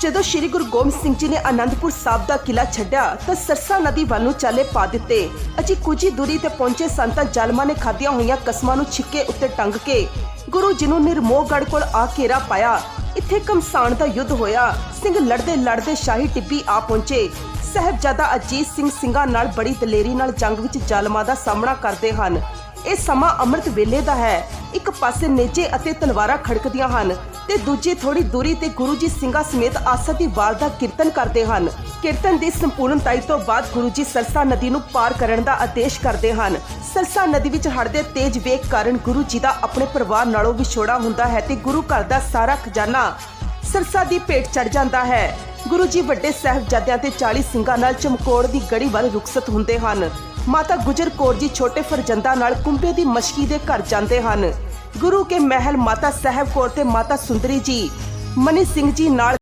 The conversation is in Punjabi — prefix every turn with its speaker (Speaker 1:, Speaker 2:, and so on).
Speaker 1: ਜਦੋਂ ਸ੍ਰੀ ਗੁਰੂ ਗੋਬਿੰਦ ਸਿੰਘ ਜੀ ਨੇ ਆਨੰਦਪੁਰ ਸਾਹਿਬ ਦਾ ਕਿਲਾ ਛੱਡਿਆ, ਤਾਂ ਸਰਸਾ ਨਦੀ ਵੱਲ ਨੂੰ ਚਾਲੇ ਪਾ ਦਿੱਤੇ। ਅਜੀ ਕੁਝ ਹੀ ਦੂਰੀ ਤੇ ਪਹੁੰਚੇ ਸੰਤਾਂ ਜਲਮਾ ਨੇ ਖਾਧੀਆਂ ਹੋਈਆਂ ਕਸਮਾਂ ਨੂੰ ਛਿੱਕੇ ਉੱਤੇ ਟੰਗ ਕੇ ਗੁਰੂ ਜੀ ਨੂੰ ਨਿਰਮੋਹਗੜ ਕੋਲ ਆ ਘੇਰਾ ਪਾਇਆ। ਇੱਥੇ ਕਮਸਾਨ ਦਾ ਯੁੱਧ ਹੋਇਆ। ਸਿੰਘ ਲੜਦੇ ਲੜਦੇ ਸ਼ਾਹੀ ਟਿੱਬੀ ਆ ਪਹੁੰਚੇ। ਸਹਿਬਜ਼ਾਦਾ ਅਜੀਤ ਸਿੰਘ ਸਿੰਘਾਂ ਨਾਲ ਬੜੀ ਦਲੇਰੀ ਨਾਲ ਜੰਗ ਵਿੱਚ ਜ਼ਾਲਮਾਂ ਦਾ ਸਾਹਮਣਾ ਕਰਦੇ ਹਨ। ਇਹ ਸਮਾਂ ਅੰਮ੍ਰਿਤ ਵੇਲੇ ਦਾ ਹੈ। ਇੱਕ ਪਾਸੇ ਨੇਜੇ ਅਤੇ ਤਲਵਾਰਾਂ ਖੜਕਦੀਆਂ ਹਨ ਤੇ ਦੂਜੀ ਥੋੜੀ ਦੂਰੀ ਤੇ ਗੁਰੂ ਜੀ ਸਿੰਘਾਂ ਸਮੇਤ ਆਸਾ ਦੀ ਵਾਰ ਦਾ ਕੀਰਤਨ ਕਰਦੇ ਹਨ। ਕੀਰਤਨ ਦੀ ਸੰਪੂਰਨਤਾਈ ਤੋਂ ਬਾਅਦ ਗੁਰੂ ਜੀ ਸਰਸਾ ਨਦੀ ਨੂੰ ਪਾਰ ਕਰਨ ਦਾ ਆਦੇਸ਼ ਕਰਦੇ ਹਨ। ਸਰਸਾ ਨਦੀ ਵਿੱਚ ਹੜ੍ਹ ਦੇ ਤੇਜ਼ ਵੇਗ ਕਾਰਨ ਗੁਰੂ ਜੀ ਦਾ ਆਪਣੇ ਪਰਿਵਾਰ ਨਾਲੋਂ ਵਿਛੋੜਾ ਹੁੰਦਾ ਹੈ ਤੇ ਗੁਰੂ ਘਰ ਦਾ ਸਾਰਾ ਖਜ਼ਾਨਾ ਸਰਸਾ ਦੀ ਭੇਟ ਚੜ ਜਾਂਦਾ ਹੈ। ਗੁਰੂ ਜੀ ਵੱਡੇ ਸਾਹਿਬਜ਼ਾਦਿਆਂ ਤੇ 40 ਸਿੰਘਾਂ ਨਾਲ ਚਮਕੌਰ ਦੀ ਗੜੀ ਵੱਲ ਰੁਖਸਤ ਹੁੰਦੇ ਹਨ। ਮਾਤਾ ਗੁਜਰ ਕੌਰ ਜੀ ਛੋਟੇ ਫਰਜ਼ੰਦਾਂ ਨਾਲ ਕੁੰਬੇ ਦੀ ਮਸ਼ਕੀ ਦੇ ਘਰ ਜਾਂਦੇ ਹਨ। ਗੁਰੂ ਕੇ ਮਹਿਲ ਮਾਤਾ ਸਾਹਿਬ ਕੌਰ ਤੇ ਮਾਤਾ ਸੁੰਦਰੀ ਜੀ, ਮਨੀ ਸਿੰਘ ਜੀ ਨਾਲ